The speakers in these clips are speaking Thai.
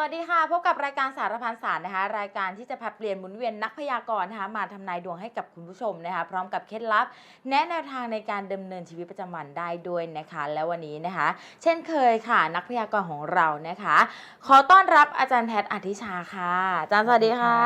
วัสดีค่ะ พบกับรายการสารพันศาสตร์นะคะ รายการที่จะผลัดเปลี่ยนหมุนเวียนนักพยากรณ์นะคะมาทำนายดวงให้กับคุณผู้ชมนะคะ พร้อมกับเคล็ดลับ แนะแนวทางในการดำเนินชีวิตประจำวันได้ด้วยนะคะ แล้ววันนี้นะคะ เช่นเคยค่ะ นักพยากรณ์ของเรานะคะ ขอต้อนรับอาจารย์แพทย์อธิชาค่ะอาจารย์สวัสดีค่ะ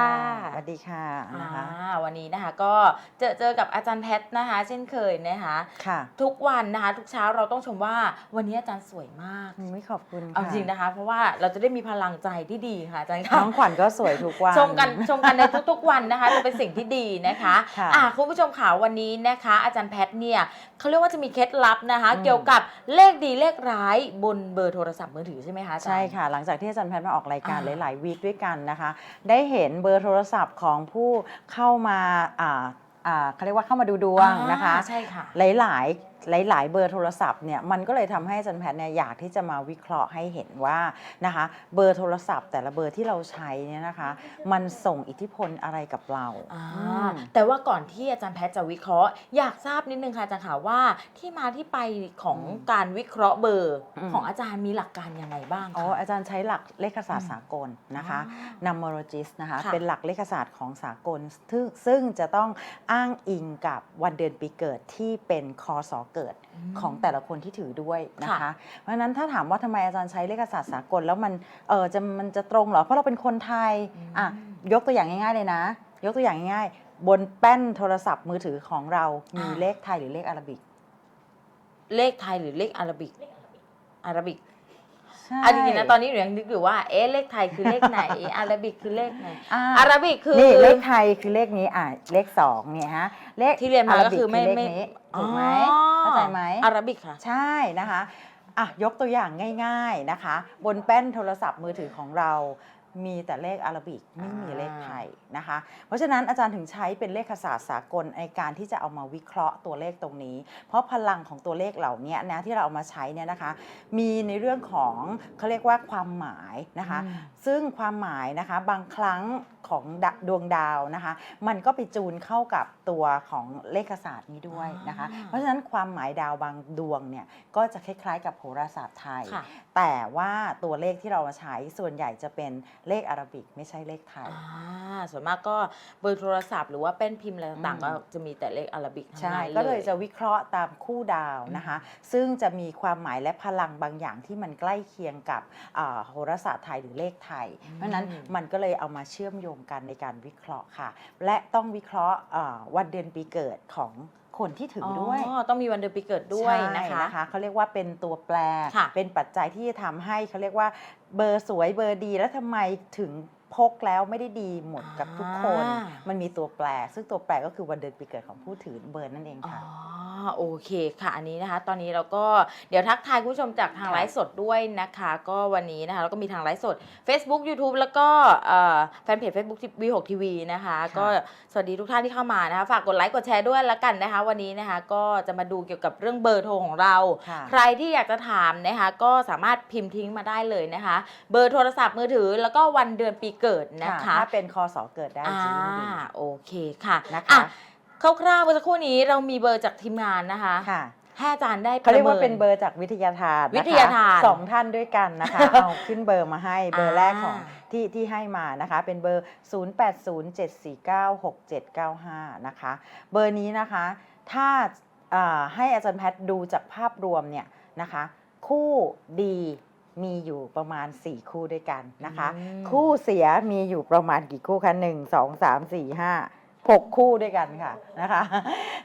สวัสดีค่ะนะคะอ่าวันนี้นะคะก็เจอเจอกับอาจารย์แพทย์นะคะ เช่นเคยนะคะค่ะ ทุกวันนะคะ ทุกเช้าเราต้องชมว่าวันนี้อาจารย์สวยมากไม่ขอบคุณเอาจริงนะคะ เพราะว่าเราจะได้มีพลังใจที่ดีค่ะอาจารย์ค่ะน้องขวัญก็สวยทุกวัน ชมกันชมกันในทุกๆวันนะคะจะเป็นสิ่งที่ดีนะคะค่ะอะคุณผู้ชมข่าววันนี้นะคะ อาจารย์แพทย์เนี่ยเขาเรียกว่าจะมีเคล็ดลับนะคะ อืม เกี่ยวกับเลขดีเลขร้ายบนเบอร์โทรศัพท์มือถือใช่ไหมคะอาจารย์ ใช่ค่ะ หลังจากที่อาจารย์แพทย์มาออกรายการอ่าหลายๆวีคด้วยกันนะคะ ได้เห็นเบอร์โทรศัพท์ของผู้เข้ามาอ่าอ่าเขาเรียกว่าเข้ามาดูดวงนะคะ อ่าใช่ค่ะ หลายๆ หลาย ๆ เบอร์โทรศัพท์เนี่ยมันก็เลยทำให้อาจารย์แพทย์เนี่ยอยากที่จะมาวิเคราะห์ให้เห็นว่านะคะเบอร์โทรศัพท์ แต่ละเบอร์ที่เราใช้เนี่ยนะคะ มันส่งอิทธิพลอะไรกับเราอ่าอืมแต่ว่าก่อนที่อาจารย์แพทย์จะวิเคราะห์ อยากทราบนิดนึงค่ะอาจารย์ค่ะว่าที่มาที่ไปของอืมการวิเคราะห์เบอร์อืมของอาจารย์มีหลักการยังไงบ้างอ๋อคะอาจารย์ใช้หลักเลขศาสตร์อืมสากลนะคะอ๋อ numerologist นะคะค่ะเป็นหลักเลขศาสตร์ของสากลซึ่งซึ่งจะต้องอ้างอิงกับวันเดือนปีเกิดที่เป็นคอสอเกิดมของแต่ละคนที่ถือด้วยนะคะค่ะเพราะฉะนั้นถ้าถามว่าทำไมอาจารย์ใช้เลขศาสตร์สากลแล้วมันเออจะมันจะตรงเหรอเพราะเราเป็นคนไทยอืมอะยกตัวอย่างง่ายๆเลยนะ ยกตัวอย่างง่ายๆ บนแป้นโทรศัพท์มือถือของเรามีเลขไทยหรือเลขอาราบิก เลขไทยหรือเลขอาราบิกอาราบิก ใช่อะจริงๆนะตอนนี้หนูยังนึกอยู่ว่าเอ๊ะเลขไทยคือเลขไหน อาราบิกคือเลขไหน อ่าอาราบิกคือ นี่เลขไทยคือเลขนี้อะเลขสองเนี่ยฮะเลขที่เรียนมาก็คือไม่เลขไม่นี้ถูกไหมอ๋อเข้าใจไหม อาราบิกค่ะ ใช่นะคะอะยกตัวอย่างง่าย ๆนะคะ บนแป้นโทรศัพท์มือถือของเรา มีแต่เลขอาราบิกไม่มีเลขไทยนะคะ เพราะฉะนั้นอาจารย์ถึงใช้เป็นเลขศาสตร์สากลในการที่จะเอามาวิเคราะห์ตัวเลขตรงนี้ เพราะพลังของตัวเลขเหล่านี้นะที่เราเอามาใช้เนี่ยนะคะ มีในเรื่องของเขาเรียกว่าความหมายนะคะอืมซึ่งความหมายนะคะบางครั้ง ของดะดวงดาวนะคะ มันก็ไปจูนเข้ากับตัวของเลขศาสตร์นี้ด้วยนะคะอ่าเพราะฉะนั้นความหมายดาวบางดวงเนี่ยก็จะคล้ายๆ กับโหราศาสตร์ไทยค่ะแต่ว่าตัวเลขที่เรามาใช้ส่วนใหญ่จะเป็นเลขอาราบิกไม่ใช่เลขไทยอ่าส่วนมากก็เบอร์โทรศัพท์หรือว่าแป้นพิมพ์อะไรต่างๆอืก็มจะมีแต่เลขอาราบิกทั้งใช่นั้นก็เลยจะวิเคราะห์ตามคู่ดาวนะคะ ซึ่งจะมีความหมายและพลังบางอย่างที่มันใกล้เคียงกับอ่าโหราศาสตร์ไทยหรือเลขไทย เพราะฉะนั้นมันก็เลยเอามาเชื่อมโยงกันในการวิเคราะห์ค่ะ และต้องวิเคราะห์อ่าวันเดือนปีเกิดของคนที่ถืออด้วยอ๋อต้องมีวันเดือนปีเกิดด้วยนะคะ ใช่เขาเรียกว่าเป็นตัวแปร ค่ะเป็นปัจจัยที่จะทำให้เขาเรียกว่าเบอร์สวยเบอร์ดี แล้วทำไมถึงพกแล้วไม่ได้ดีหมดกับทุกคน อ่ามันมีตัวแปร ซึ่งตัวแปรก็คือวันเดือนปีเกิดของผู้ถือเบอร์นั่นเองอ๋อค่ะ โอเคค่ะอันนี้นะคะ ตอนนี้เราก็เดี๋ยวทักทายคุณผู้ชมจากทางค่ะไลฟ์สดด้วยนะคะ ก็วันนี้นะคะเราก็มีทางไลฟ์สด Facebook YouTube แล้วก็เอ่อแฟนเพจ Facebook V6 TV นะคะ ก็สวัสดีทุกท่านที่เข้ามานะคะฝากกดไลค์กดแชร์ด้วยแล้วกันนะคะ วันนี้นะคะก็จะมาดูเกี่ยวกับเรื่องเบอร์โทรของเราค่ะใครที่อยากจะถามนะคะก็สามารถพิมพ์ทิ้งมาได้เลยนะคะ เบอร์โทรศัพท์มือถือแล้วก็วันเดือนปีเกิดนะค่ะคะถ้าเป็นคอสอเกิดได้อ่าจริงดีโอเคค่ะนะคะอ่ คร่าวๆเมื่อสักครู่นี้เรามีเบอร์จากทีมงานนะคะค่ะให้อาจารย์ได้เขาเรียกว่าะมิเป็นเบอร์จากวิทยาทานนะคะวิทยาทานสองท่านด้วยกันนะคะเอาขึ้นเบอร์มาให้เบอร์แรกของอ่าที่ที่ให้มานะคะ เป็นเบอร์ 0807496795 นะคะ เบอร์นี้นะคะ ถ้าอ่าให้อาจารย์แพทย์ดูจากภาพรวมเนี่ยนะคะ คู่ดีมีอยู่ประมาณ 4 คู่ด้วยกันนะคะอืมคู่เสียมีอยู่ประมาณกี่คู่คะหนึ่งสองสามสี่ห้า หกคู่ด้วยกันค่ะนะคะ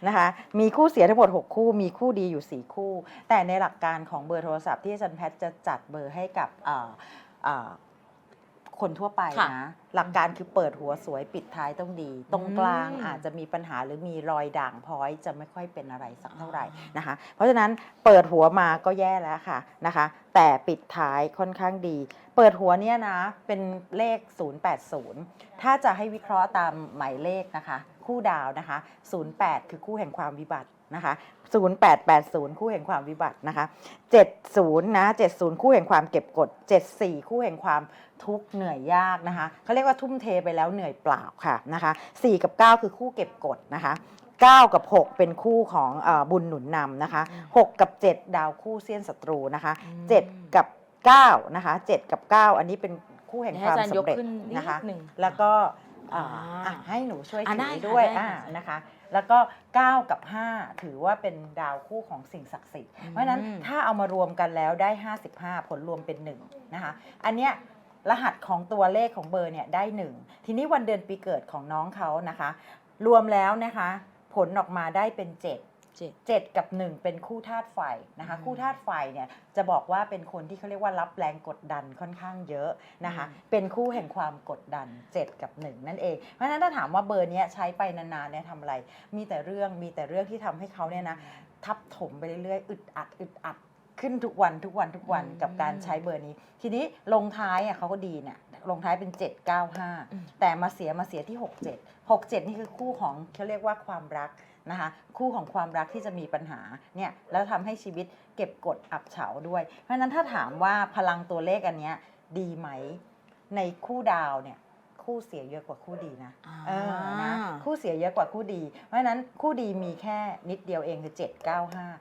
นะคะ มีคู่เสียทั้งหมด 6 คู่ มีคู่ดีอยู่ 4 คู่ แต่ในหลักการของเบอร์โทรศัพท์ที่อาจารย์แพทย์จะจัดเบอร์ให้กับ คนทั่วไปค่ะนะ หลักการคือเปิดหัวสวยปิดท้ายต้องดี ตรงกลางอืม อาจจะมีปัญหาหรือมีรอยด่างพร้อยจะไม่ค่อยเป็นอะไรสักเท่าไหร่นะคะ เพราะฉะนั้นเปิดหัวมาก็แย่แล้วค่ะนะคะ แต่ปิดท้ายค่อนข้างดี เปิดหัวเนี่ยนะเป็นเลข 080 ถ้าจะให้วิเคราะห์ตามหมายเลขนะคะ คู่ดาวนะคะ 08 คือคู่แห่งความวิบัติ นะคะ0880 คู่แห่งความวิบัตินะคะ 70 นะ 70 คู่แห่งความเก็บกด 74 คู่แห่งความทุกข์เหนื่อยยากนะคะ เขาเรียกว่าทุ่มเทไปแล้วเหนื่อยเปล่าค่ะนะคะ4กับ 9 คือคู่เก็บกดนะคะ 9 กับ 6 เป็นคู่ของเออบุญหนุนนำนะคะ 6 กับ 7 ดาวคู่เสี้ยนศัตรูนะคะอืม7กับ 9 นะคะ 7 กับ 9 อันนี้เป็นคู่แห่งให้ความอาจารย์ยสำกเร็จขึ้นนิดนะคะหนึ่งแล้วก็ อ่าอ่าอะให้หนูช่วยอะถืได้อค่ะด้วยได้อ่าค่ะนะคะ แล้วก็ 9 กับ 5 ถือว่าเป็นดาวคู่ของสิ่งศักดิ์สิทธิ์ เพราะฉะนั้นอืมถ้าเอามารวมกันแล้วได้ 55 ผลรวมเป็น1นะคะ อันเนี้ยรหัสของตัวเลขของเบอร์เนี่ยได้ 1 ทีนี้วันเดือนปีเกิดของน้องเขานะคะ รวมแล้วนะคะ ผลออกมาได้เป็น 7 เจ็ด 7 กับ 1 เป็นคู่ธาตุไฟนะคะ อืม คู่ธาตุไฟเนี่ยจะบอกว่าเป็นคนที่เขาเรียกว่ารับแรงกดดันค่อนข้างเยอะนะคะอืมเป็นคู่แห่งความกดดัน 7 กับ 1 นั่นเอง เพราะฉะนั้นถ้าถามว่าเบอร์เนี้ยใช้ไปนานๆเนี่ยทำอะไร มีแต่เรื่องมีแต่เรื่องที่ทำให้เขาเนี่ยนะทับถมไปเรื่อยๆอึดอัดอึดอัดขึ้นทุกวันทุกวันทุกวันอืม กับการใช้เบอร์นี้ ทีนี้ลงท้ายอะเขาก็ดีเนี่ยลงท้ายเป็น 7 9อืม5แต่มาเสียมาเสียที่ 67 67 นี่คือคู่ของเขาเรียกว่าความรัก นะคะคู่ของความรักที่จะมีปัญหาเนี่ยแล้วทำให้ชีวิตเก็บกดอับเฉาด้วย เพราะฉะนั้นถ้าถามว่าพลังตัวเลขอันเนี้ยดีไหมในคู่ดาวเนี่ยคู่เสียเยอะกว่าคู่ดีนะเออนะคู่เสียเยอะกว่าคู่ดี เพราะฉะนั้นคู่ดีมีแค่นิดเดียวเองคือ 7 9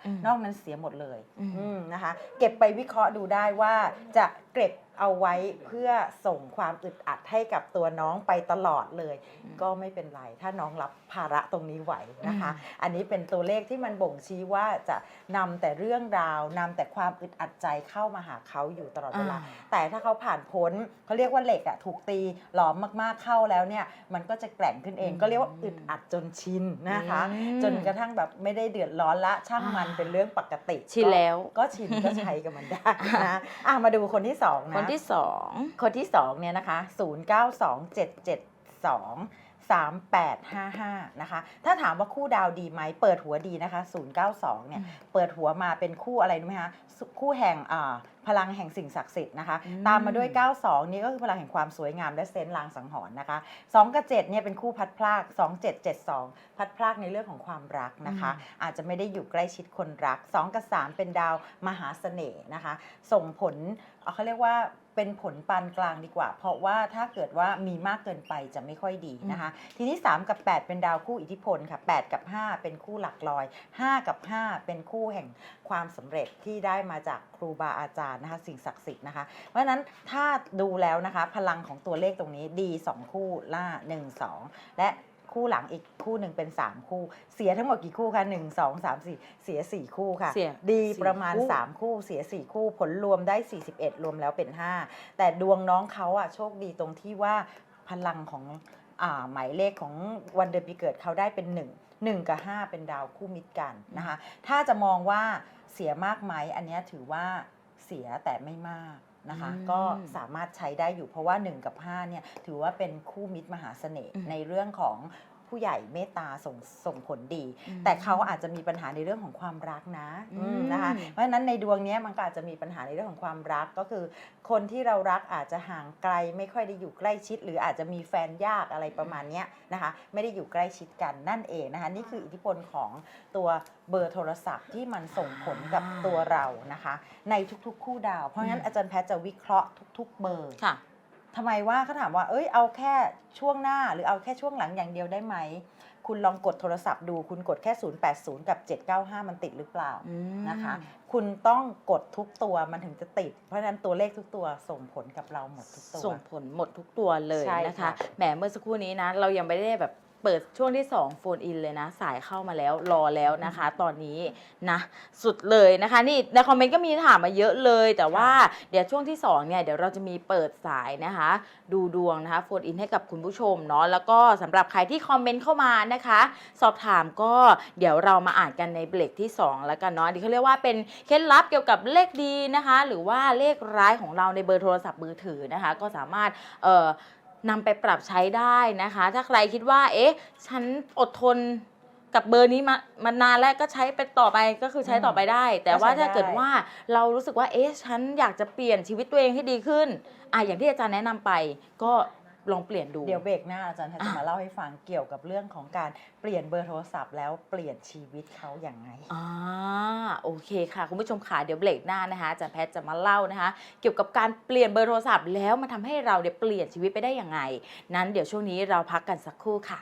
อืม5นอกนั้นเสียหมดเลยอืมอืมนะคะ เก็บไปวิเคราะห์ดูได้ว่าจะ เก็บเอาไว้เพื่อส่งความอึดอัดให้กับตัวน้องไปตลอดเลย ก็ไม่เป็นไร ถ้าน้องรับภาระตรงนี้ไหวนะคะ อันนี้เป็นตัวเลขที่มันบ่งชี้ว่าจะนำแต่เรื่องราวนำแต่ความอึดอัดใจเข้ามาหาเขาอยู่ตลอดเวลาอ่าแต่ถ้าเขาผ่านพ้นเขาเรียกว่าเหล็กอะถูกตีหลอมมากๆเข้าแล้วเนี่ยมันก็จะแกร่งขึ้นเองอืมก็เรียกว่าอึดอัดจนชินนะคะอืมจนกระทั่งแบบไม่ได้เดือดร้อนละช่างมันอ่าเป็นเรื่องปกติชินแล้วก็ชินก็ใช้กับมันได้นะอะมาดูคนที่สองนะคนที่สองคนที่สองเนี่ยนะคะ 0 9 2 7 7 2 3 8 5 5 นะคะ ถ้าถามว่าคู่ดาวดีไหม เปิดหัวดีนะคะ 092 เนี่ย เปิดหัวมาเป็นคู่อะไรรู้ไหมคะสุคู่แห่งอ่าพลังแห่งสิ่งศักดิ์สิทธิ์นะคะอืมตามมาด้วย 92 นี่ก็คือพลังแห่งความสวยงามและเซนส์ลางสังหรณ์นะคะ 2 กับ 7 เนี่ยเป็นคู่พัดพลาก 2772 พัดพลากในเรื่องของความรักนะคะ อาจจะไม่ได้อยู่ใกล้ชิดคนรัก 2 กับ 3 เป็นดาวมหาเสน่ห์นะคะ ส่งผลเอ่อเขาเรียกว่า เป็นผลปานกลางดีกว่า เพราะว่าถ้าเกิดว่ามีมากเกินไปจะไม่ค่อยดีนะคะ ทีนี้ 3 กับ 8 เป็นดาวคู่อิทธิพลค่ะ 8 กับ 5 เป็นคู่หลักลอย 5 กับ 5 เป็นคู่แห่งความสำเร็จที่ได้มาจากครูบาอาจารย์นะคะ สิ่งศักดิ์สิทธิ์นะคะ เพราะฉะนั้นถ้าดูแล้วนะคะ พลังของตัวเลขตรงนี้ดี 2 คู่ล่า 1 2 และ คู่หลังอีกคู่หนึ่งเป็น 3 คู่ เสียทั้งหมดกี่คู่คะ1 2 3 4 เสีย 4 คู่ค่ะ เสียดีสี่ประมาณ คู่ 3 คู่เสีย 4 คู่ผลรวมได้ 41 รวมแล้วเป็น 5 แต่ดวงน้องเขาอะโชคดีตรงที่ว่าพลังของอ่าหมายเลขของวันเดือนปีเกิดเขาได้เป็น 1 1 กับ 5 เป็นดาวคู่มิตรกันนะคะ ถ้าจะมองว่าเสียมากไหมอันเนี้ยถือว่าเสียแต่ไม่มาก นะคะ อืมก็สามารถใช้ได้อยู่เพราะว่า 1 กับ5เนี่ยถือว่าเป็นคู่มิตรมหาเสน่ห์อืมในเรื่องของ ผู้ใหญ่เมตตาส่งส่งผลดีอืมแต่เขาอาจจะมีปัญหาในเรื่องของความรักนะอืมอืมนะคะเพราะฉะนั้นในดวงเนี้ยมันก็อาจจะมีปัญหาในเรื่องของความรักก็คือ คนที่เรารักอาจจะห่างไกลไม่ค่อยได้อยู่ใกล้ชิด หรืออาจจะมีแฟนยากอะไรประมาณเนี้ยนะคะไม่ได้อยู่ใกล้ชิดกันนั่นเองนะคะนี่คืออิทธิพลของตัวเบอร์โทรศัพท์ที่มันส่งผลกับตัวเรานะคะ ในทุกๆ คู่ดาว เพราะงั้นอืมอาจารย์แพทย์จะวิเคราะห์ทุก ๆ เบอร์ค่ะ ทำไมว่าเขาถามว่า เอ้ยเอาแค่ช่วงหน้าหรือเอาแค่ช่วงหลังอย่างเดียวได้ไหม คุณลองกดโทรศัพท์ดู คุณกดแค่ 080 กับ 795 มันติดหรือเปล่านะคะ คุณต้องกดทุกตัวมันถึงจะติด เพราะฉะนั้นตัวเลขทุกตัวส่งผลกับเราหมดทุกตัว ส่งผลหมดทุกตัวเลยใช่นะคะค่ะแหมเมื่อสักครู่นี้นะ เรายังไม่ได้แบบ เปิดช่วงที่2โฟนอินเลยนะ สายเข้ามาแล้วรอแล้วนะคะ ตอนนี้นะสุดเลยนะคะ นี่ในคอมเมนต์ก็มีถามมาเยอะเลย แต่ว่าเดี๋ยวช่วงที่2เนี่ยเดี๋ยวเราจะมีเปิดสายนะคะ ดูดวงนะคะโฟนอินให้กับคุณผู้ชมเนาะแล้วก็สำหรับใครที่คอมเมนต์เข้ามานะคะ สอบถามก็เดี๋ยวเรามาอ่านกันในเบรกที่ 2 แล้วกันเนาะอันนี่เขาเรียกว่าเป็นเคล็ดลับเกี่ยวกับเลขดีนะคะ หรือว่าเลขร้ายของเราในเบอร์โทรศัพท์มือถือนะคะ ก็สามารถเอ่อ นำไปปรับใช้ได้นะคะ ถ้าใครคิดว่า เอ๊ะ ฉันอดทนกับเบอร์นี้มามานานแล้วก็ใช้ไปต่อไปก็คือใช้ต่อไปได้ แต่ว่าก็ใช้ได้ถ้าเกิดว่าเรารู้สึกว่าเอ๊ะฉันอยากจะเปลี่ยนชีวิตตัวเองให้ดีขึ้นอะอย่างที่อาจารย์แนะนำไปก็ ลองเปลี่ยนดู เดี๋ยวเบรกหน้าอาจารย์แพทย์จะอะมาเล่าให้ฟังเกี่ยวกับเรื่องของการเปลี่ยนเบอร์โทรศัพท์ แล้วเปลี่ยนชีวิตเขาอย่างไงอ่าโอเคค่ะ คุณผู้ชมค่ะเดี๋ยวเบรกหน้านะคะอาจารย์แพทย์จะมาเล่านะคะ เกี่ยวกับการเปลี่ยนเบอร์โทรศัพท์ แล้วมาทำให้เราเนี่ยเปลี่ยนชีวิตไปได้ยังไง นั้นเดี๋ยวช่วงนี้เราพักกันสักครู่ค่ะ